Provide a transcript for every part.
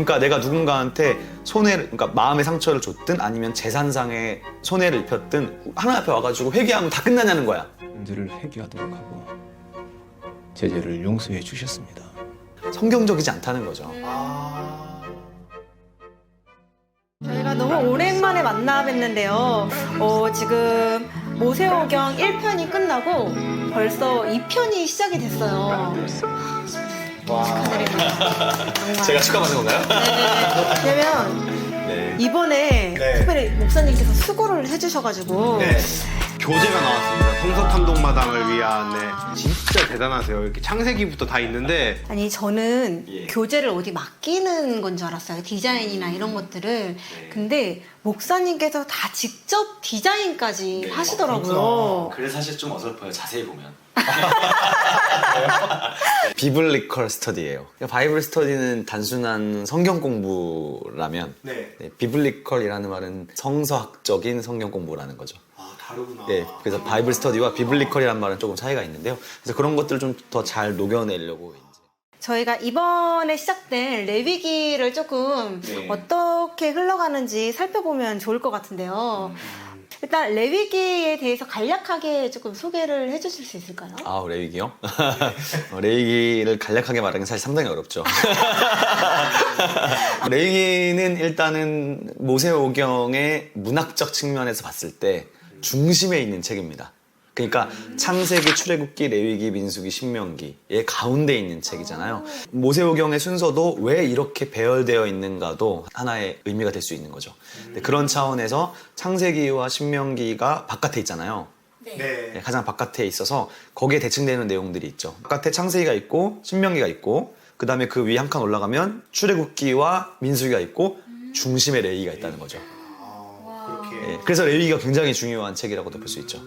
그러니까 내가 누군가한테 손해를, 그러니까 마음의 상처를 줬든 아니면 재산상의 손해를 입혔든 하나님 앞에 와가지고 회개하면 다 끝나냐는 거야. 죄를 회개하도록 하고 제 죄를 용서해 주셨습니다. 성경적이지 않다는 거죠. 저희가 너무 오랜만에 만나 뵀는데요. 어, 지금 모세오경 1편이 끝나고 벌써 2편이 시작이 됐어요. 축하드립니다. 정말. 제가 축하받는 건가요? 네, 왜냐면 네. 이번에 네. 특별히 목사님께서 수고를 해주셔가지고 네. 교재가 나왔습니다. 성서 탐독마당을 위한 네. 진짜 대단하세요. 이렇게 창세기부터 다 있는데 아니 저는 예. 교재를 어디 맡기는 건 줄 알았어요 디자인이나 이런 것들을 네. 근데 목사님께서 다 직접 디자인까지 하시더라고요 그래서 사실 좀 어설퍼요. 자세히 보면. 비블리컬 스터디예요. 그러니까 바이블 스터디는 단순한 성경 공부라면 네. 네, 비블리컬이라는 말은 성서학적인 성경 공부라는 거죠. 아 다르구나. 네, 그래서 바이블 스터디와 비블리컬이라는 말은 조금 차이가 있는데요. 그래서 그런 것들을 좀 더 잘 녹여내려고 이제. 저희가 이번에 시작된 레위기를 조금 네. 어떻게 흘러가는지 살펴보면 좋을 것 같은데요 일단 레위기에 대해서 간략하게 조금 소개를 해주실 수 있을까요? 아, 레위기요? 어, 레위기를 간략하게 말하기는 사실 상당히 어렵죠. 레위기는 일단은 모세오경의 문학적 측면에서 봤을 때 중심에 있는 책입니다. 그러니까 창세기, 출애굽기, 레위기, 민수기, 신명기의 가운데 있는 책이잖아요. 모세오경의 순서도 왜 이렇게 배열되어 있는가도 하나의 의미가 될 수 있는 거죠. 그런 차원에서 창세기와 신명기가 바깥에 있잖아요. 네. 네, 가장 바깥에 있어서 거기에 대칭되는 내용들이 있죠. 바깥에 창세기가 있고 신명기가 있고 그 다음에 그 위에 한 칸 올라가면 출애굽기와 민수기가 있고 중심에 레위기가 있다는 거죠. 아, 그렇게. 예, 그래서 레위기가 굉장히 중요한 책이라고도 볼 수 있죠.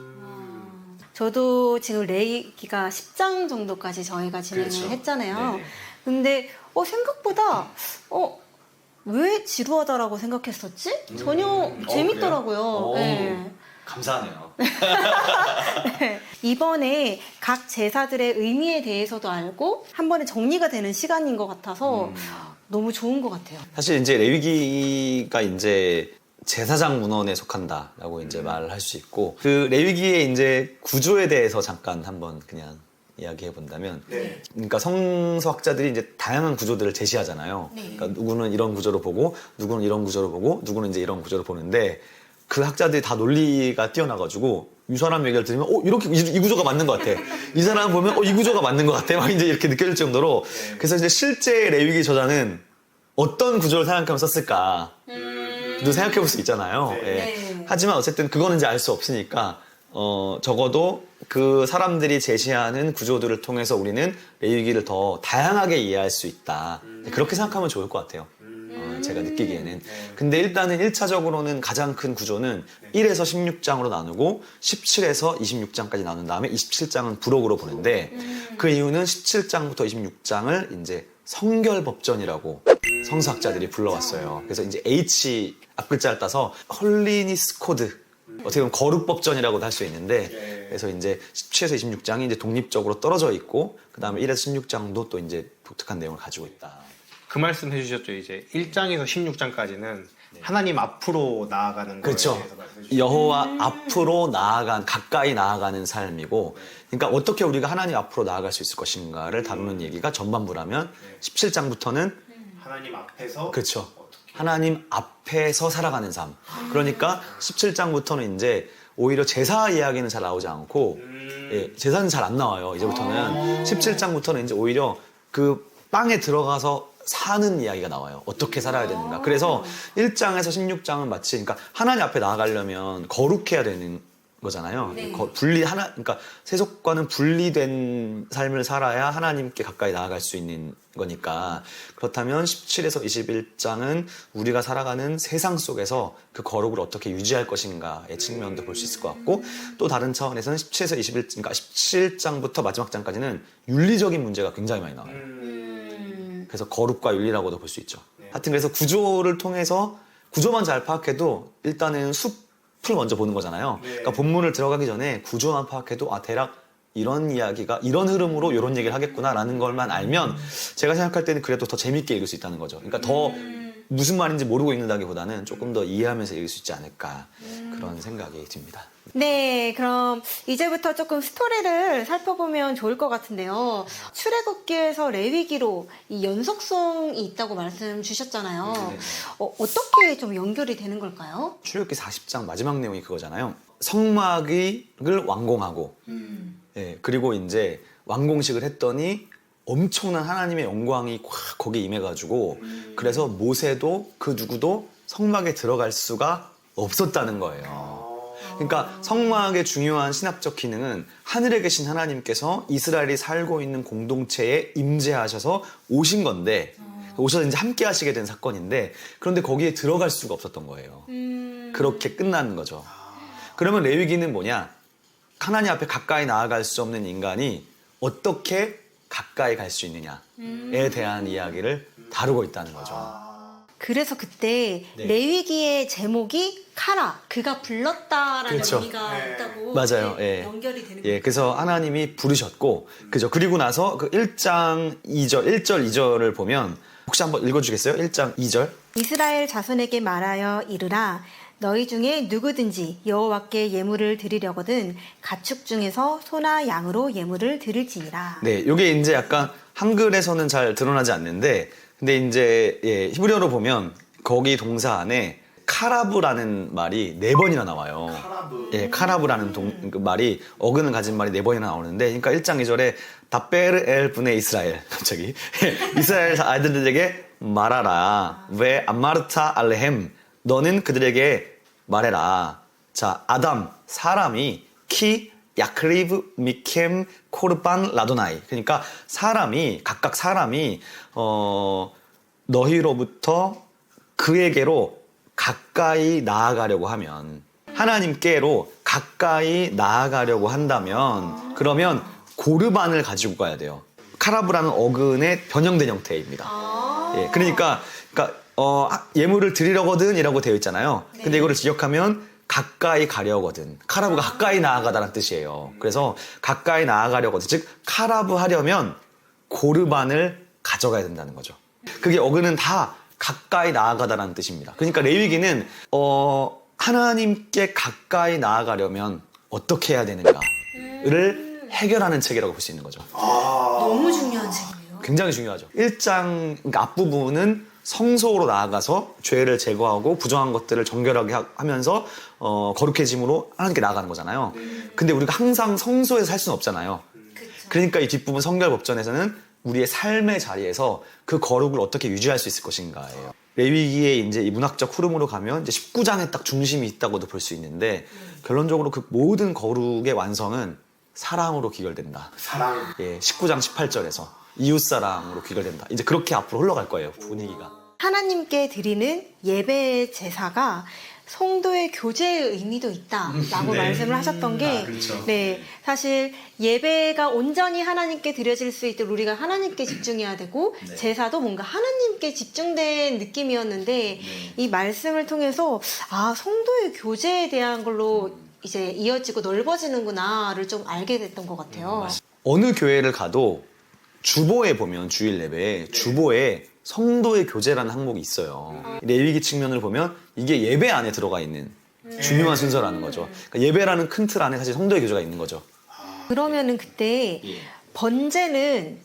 저도 지금 레이기가 10장 정도까지 저희가 진행을 그렇죠. 했잖아요. 네네. 근데 어, 생각보다 어, 왜 지루하다라고 생각했었지? 전혀 재밌더라고요. 어, 네. 감사하네요. 네. 이번에 각 제사들의 의미에 대해서도 알고 한 번에 정리가 되는 시간인 것 같아서 음. 너무 좋은 것 같아요. 사실 이제 레위기가 이제 제사장 문헌에 속한다라고 이제 말을 할 수 있고 그 레위기의 이제 구조에 대해서 잠깐 한번 그냥 이야기해 본다면 네. 그러니까 성서학자들이 이제 다양한 구조들을 제시하잖아요. 네. 그러니까 누구는 이런 구조로 보고 누구는 이런 구조로 보고 누구는 이제 이런 구조로 보는데 그 학자들이 다 논리가 뛰어나가지고 이 사람 얘기를 들으면 어 이렇게 이, 이 구조가 맞는 것 같아. 이 사람 보면 어 이 구조가 맞는 것 같아. 막 이제 이렇게 느껴질 정도로 그래서 이제 실제 레위기 저자는 어떤 구조를 생각하면 썼을까? 도 생각해 볼 수 있잖아요. 예. 네. 하지만 어쨌든 그거는 이제 알 수 없으니까 어 적어도 그 사람들이 제시하는 구조들을 통해서 우리는 레위기를 더 다양하게 이해할 수 있다. 그렇게 생각하면 좋을 것 같아요. 어, 제가 느끼기에는. 근데 일단은 1차적으로는 가장 큰 구조는 1에서 16장으로 나누고 17에서 26장까지 나눈 다음에 27장은 부록으로 보는데 그 이유는 17장부터 26장을 이제 성결법전이라고 성서학자들이 불러왔어요. 그래서 이제 H 앞글자를 따서 헐리니스 코드 어떻게 보면 거룩법전이라고도 할 수 있는데 그래서 이제 17에서 26장이 이제 독립적으로 떨어져 있고 그 다음에 1에서 16장도 또 이제 독특한 내용을 가지고 있다. 그 말씀 해주셨죠. 이제 1장에서 16장까지는 하나님 앞으로 나아가는 그렇죠. 여호와 앞으로 나아간 가까이 나아가는 삶이고, 그러니까 어떻게 우리가 하나님 앞으로 나아갈 수 있을 것인가를 다루는 얘기가 전반부라면 17장부터는 하나님 앞에서 그렇죠. 어떻게 하나님 앞에서 살아가는 삶. 그러니까 17장부터는 이제 오히려 제사 이야기는 잘 나오지 않고, 예, 제사는 잘 안 나와요. 이제부터는 17장부터는 이제 오히려 그 빵에 들어가서 사는 이야기가 나와요. 어떻게 살아야 되는가. 그래서 1장에서 16장은 마치 그러니까 하나님 앞에 나아가려면 거룩해야 되는 거잖아요. 거- 분리 하나 그러니까 세속과는 분리된 삶을 살아야 하나님께 가까이 나아갈 수 있는 거니까 그렇다면 17에서 21장은 우리가 살아가는 세상 속에서 그 거룩을 어떻게 유지할 것인가의 측면도 볼 수 있을 것 같고 또 다른 차원에서는 17에서 21 그러니까 17장부터 마지막 장까지는 윤리적인 문제가 굉장히 많이 나와요. 그래서 거룩과 윤리라고도 볼 수 있죠. 하여튼 그래서 구조를 통해서 구조만 잘 파악해도 일단은 숲 을 먼저 보는 거잖아요. 그러니까 본문을 들어가기 전에 구조만 파악해도 아 대략 이런 이야기가 이런 흐름으로 이런 얘기를 하겠구나라는 걸만 알면 제가 생각할 때는 그래도 더 재밌게 읽을 수 있다는 거죠. 그러니까 더 무슨 말인지 모르고 읽는다기보다는 조금 더 이해하면서 읽을 수 있지 않을까 그런 생각이 듭니다. 네, 그럼 이제부터 조금 스토리를 살펴보면 좋을 것 같은데요. 출애굽기에서 레위기로 이 연속성이 있다고 말씀 주셨잖아요. 네. 어, 어떻게 좀 연결이 되는 걸까요? 출애굽기 40장 마지막 내용이 그거잖아요. 성막을 완공하고 예, 그리고 이제 완공식을 했더니 엄청난 하나님의 영광이 확 거기에 임해가지고 그래서 모세도 그 누구도 성막에 들어갈 수가 없었다는 거예요. 그러니까 성막의 중요한 신학적 기능은 하늘에 계신 하나님께서 이스라엘이 살고 있는 공동체에 임재하셔서 오신 건데 오셔서 이제 함께 하시게 된 사건인데 그런데 거기에 들어갈 수가 없었던 거예요. 그렇게 끝나는 거죠. 그러면 레위기는 뭐냐? 하나님 앞에 가까이 나아갈 수 없는 인간이 어떻게 가까이 갈 수 있느냐에 대한 이야기를 다루고 있다는 거죠. 그래서 그때 네. 레위기의 제목이 카라, 그가 불렀다라는 그렇죠. 의미가 있다고 맞아요. 네, 예. 연결이 되는 예, 거예요. 그래서 하나님이 부르셨고, 그죠. 그리고 나서 그 1장 2절, 1절, 2절을 보면 혹시 한번 읽어 주겠어요? 1장 2절. 이스라엘 자손에게 말하여 이르라 너희 중에 누구든지 여호와께 예물을 드리려거든 가축 중에서 소나 양으로 예물을 드릴지니라. 네, 요게 이제 약간 한글에서는 잘 드러나지 않는데, 근데 이제 예, 히브리어로 보면 거기 동사 안에 카라브라는 말이 네 번이나 나와요. 예, 카라브라는 동- 그 말이 어근을 가진 말이 네 번이나 나오는데, 그러니까 1장 2절에 다베르 엘 분의 이스라엘 갑자기 이스라엘 아이들에게 말하라 왜 아마르타 알레헴 너는 그들에게 말해라. 자, 아담 사람이 키 야크리브 미켐 코르반 라도나이 그러니까 사람이 각각 사람이 어 너희로부터 그에게로 가까이 나아가려고 하면 하나님께로 가까이 나아가려고 한다면 그러면 고르반을 가지고 가야 돼요. 카라브라는 어근의 변형된 형태입니다. 예, 그러니까, 그러니까 어, 아, 예물을 드리려거든이라고 되어 있잖아요. 근데 이거를 지역하면 가까이 가려거든. 카라브가 가까이 나아가다라는 뜻이에요. 그래서 가까이 나아가려거든. 즉 카라브 하려면 고르반을 가져가야 된다는 거죠. 그게 어근은 다 가까이 나아가다라는 뜻입니다. 그러니까 레위기는 어, 하나님께 가까이 나아가려면 어떻게 해야 되는가를 해결하는 책이라고 볼 수 있는 거죠. 너무 중요한 책이네요. 굉장히 중요하죠. 1장 그러니까 앞부분은 성소로 나아가서 죄를 제거하고 부정한 것들을 정결하게 하- 하면서 어, 거룩해짐으로 하나님께 나아가는 거잖아요. 근데 우리가 항상 성소에서 살 수는 없잖아요. 그러니까 이 뒷부분 성결법전에서는 우리의 삶의 자리에서 그 거룩을 어떻게 유지할 수 있을 것인가예요. 레위기의 이제 이 문학적 흐름으로 가면 이제 19장에 딱 중심이 있다고도 볼 수 있는데 결론적으로 그 모든 거룩의 완성은 사랑으로 귀결된다. 사랑. 예, 19장 18절에서 이웃 사랑으로 귀결된다. 이제 그렇게 앞으로 흘러갈 거예요, 분위기가. 하나님께 드리는 예배 제사가 성도의 교제의 의미도 있다라고 말씀을 하셨던 게, 네, 사실 예배가 온전히 하나님께 드려질 수 있도록 우리가 하나님께 집중해야 되고 제사도 뭔가 하나님께 집중된 느낌이었는데 이 말씀을 통해서 아 성도의 교제에 대한 걸로 이제 이어지고 넓어지는구나를 좀 알게 됐던 것 같아요. 어느 교회를 가도 주보에 보면 주일 예배에 주보에 성도의 교제라는 항목이 있어요. 레위기 측면을 보면 이게 예배 안에 들어가 있는 중요한 순서라는 거죠. 그러니까 예배라는 큰 틀 안에 사실 성도의 교제가 있는 거죠. 그러면은 그때 번제는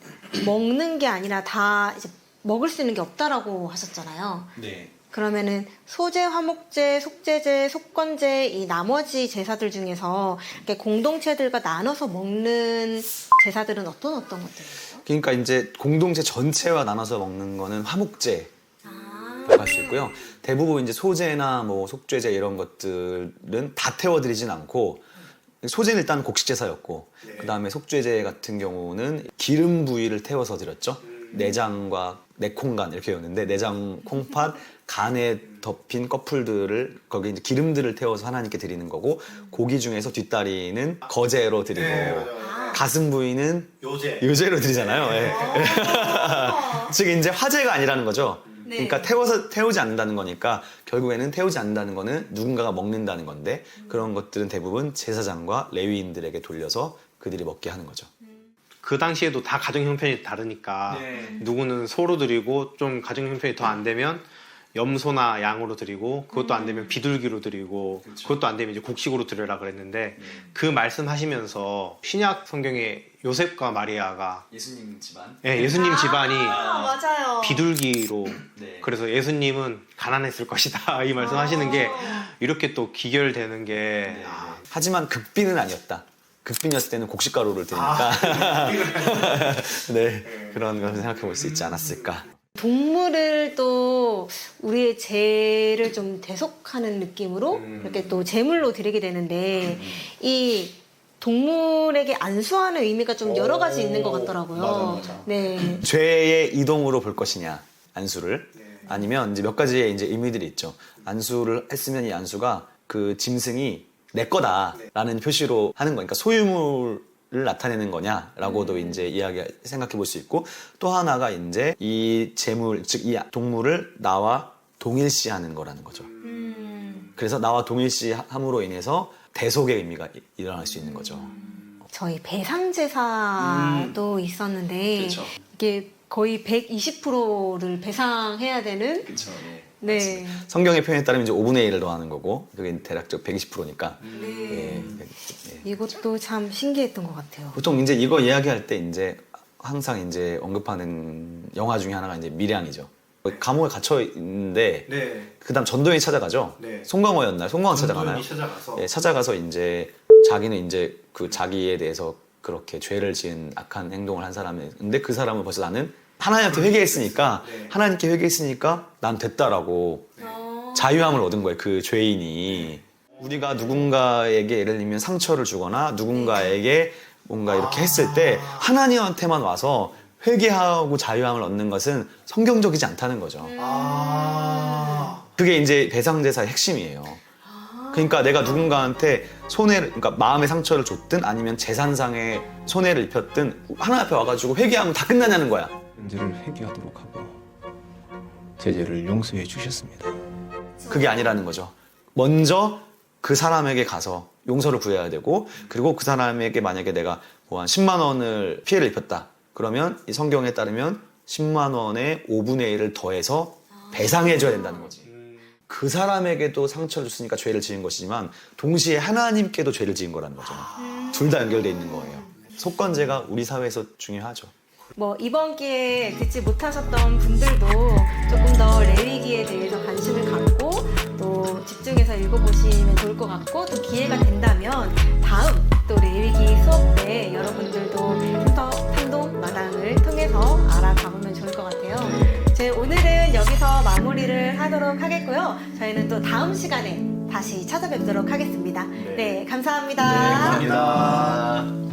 먹는 게 아니라 다 이제 먹을 수 있는 게 없다라고 하셨잖아요. 네. 그러면은 소제, 화목제, 속제제, 속건제 이 나머지 제사들 중에서 이렇게 공동체들과 나눠서 먹는 제사들은 어떤 어떤 것들이에요? 그러니까 이제 공동체 전체와 나눠서 먹는 거는 화목제 아, 라고 할수 있고요. 대부분 이제 소제나 뭐 속죄제 이런 것들은 다 태워드리진 않고 소제는 일단 곡식제사였고 그 다음에 속죄제 같은 경우는 기름 부위를 태워서 드렸죠. 내장과 내콩간 이렇게였는데 내장, 콩팥, 간에 덮인 꺼풀들을 거기 이제 기름들을 태워서 하나님께 드리는 거고 고기 중에서 뒷다리는 거제로 드리고 가슴 부위는 요새. 유제로 드리잖아요. 예. 즉 이제 화제가 아니라는 거죠. 네. 그러니까 태워서 태우지 않는다는 거니까 결국에는 태우지 않는다는 거는 누군가가 먹는다는 건데 그런 것들은 대부분 제사장과 레위인들에게 돌려서 그들이 먹게 하는 거죠. 그 당시에도 다 가정 형편이 다르니까 누구는 소로 드리고 좀 가정 형편이 더 안 되면 염소나 양으로 드리고 그것도 안 되면 비둘기로 드리고 그것도 안 되면 이제 곡식으로 드려라 그랬는데 그 말씀하시면서 신약 성경에 요셉과 마리아가 예수님 집안. 예, 예수님 집안이 아, 맞아요. 비둘기로 네. 그래서 예수님은 가난했을 것이다 이 말씀하시는 게 이렇게 또 기결되는 게 아, 하지만 극빈은 아니었다. 극빈이었을 때는 곡식가루를 드리니까 네 그런 걸 생각해 볼 수 있지 않았을까. 동물을 또 우리의 죄를 좀 대속하는 느낌으로 이렇게 또 제물로 드리게 되는데 이 동물에게 안수하는 의미가 좀 여러 가지 있는 것 같더라고요. 네. 죄의 이동으로 볼 것이냐 안수를? 아니면 이제 몇 가지의 이제 의미들이 있죠. 안수를 했으면 이 안수가 그 짐승이 내 거다라는 표시로 하는 거니까 소유물 을 나타내는 거냐라고도 이제 이야기 생각해 볼 수 있고 또 하나가 이제 이 재물 즉 이 동물을 나와 동일시하는 거라는 거죠. 음, 그래서 나와 동일시함으로 인해서 대속의 의미가 이- 일어날 수 있는 거죠. 저희 배상제사도 있었는데 이게 거의 120%를 배상해야 되는 네. 성경의 표현에 따르면 이제 5분의 1을 더하는 거고 그게 대략적 120%니까 네. 이것도 참 신기했던 것 같아요. 보통 이제 이거 이야기할 때 이제 항상 이제 언급하는 영화 중에 하나가 이제 밀양이죠. 감옥에 갇혀 있는데 네. 그다음 전도연이 찾아가죠. 네. 송강호였나요? 송강호 찾아가나요? 찾아가서 예, 찾아가서 이제 자기는 이제 그 자기에 대해서 그렇게 죄를 지은 악한 행동을 한 사람인데 그 사람은 벌써 나는 하나님한테 회개했으니까 네. 하나님께 회개했으니까 난 됐다라고 자유함을 얻은 거예요. 그 죄인이 우리가 누군가에게 예를 들면 상처를 주거나 누군가에게 뭔가 이렇게 했을 때 하나님한테만 와서 회개하고 자유함을 얻는 것은 성경적이지 않다는 거죠. 그게 이제 배상제사의 핵심이에요. 그러니까 내가 누군가한테 손해를, 그러니까 마음의 상처를 줬든 아니면 재산상의 손해를 입혔든 하나 앞에 와가지고 회개하면 다 끝나냐는 거야. 문제를 회개하도록 하고 제재를 용서해 주셨습니다. 그게 아니라는 거죠. 먼저 그 사람에게 가서 용서를 구해야 되고 그리고 그 사람에게 만약에 내가 뭐 한 10만 원을 피해를 입혔다. 그러면 이 성경에 따르면 10만 원의 5분의 1을 더해서 배상해 줘야 된다는 거지. 그 사람에게도 상처를 줬으니까 죄를 지은 것이지만 동시에 하나님께도 죄를 지은 거라는 거죠. 둘 다 연결돼 있는 거예요. 속건제가 우리 사회에서 중요하죠. 뭐 이번 기회에 듣지 못하셨던 분들도 조금 더 레위기에 대해서 관심을 갖고 또 집중해서 읽어보시면 좋을 것 같고 또 기회가 된다면 다음 또 레위기 하도록 하겠고요. 저희는 또 다음 시간에 다시 찾아뵙도록 하겠습니다. 네, 감사합니다. 감사합니다.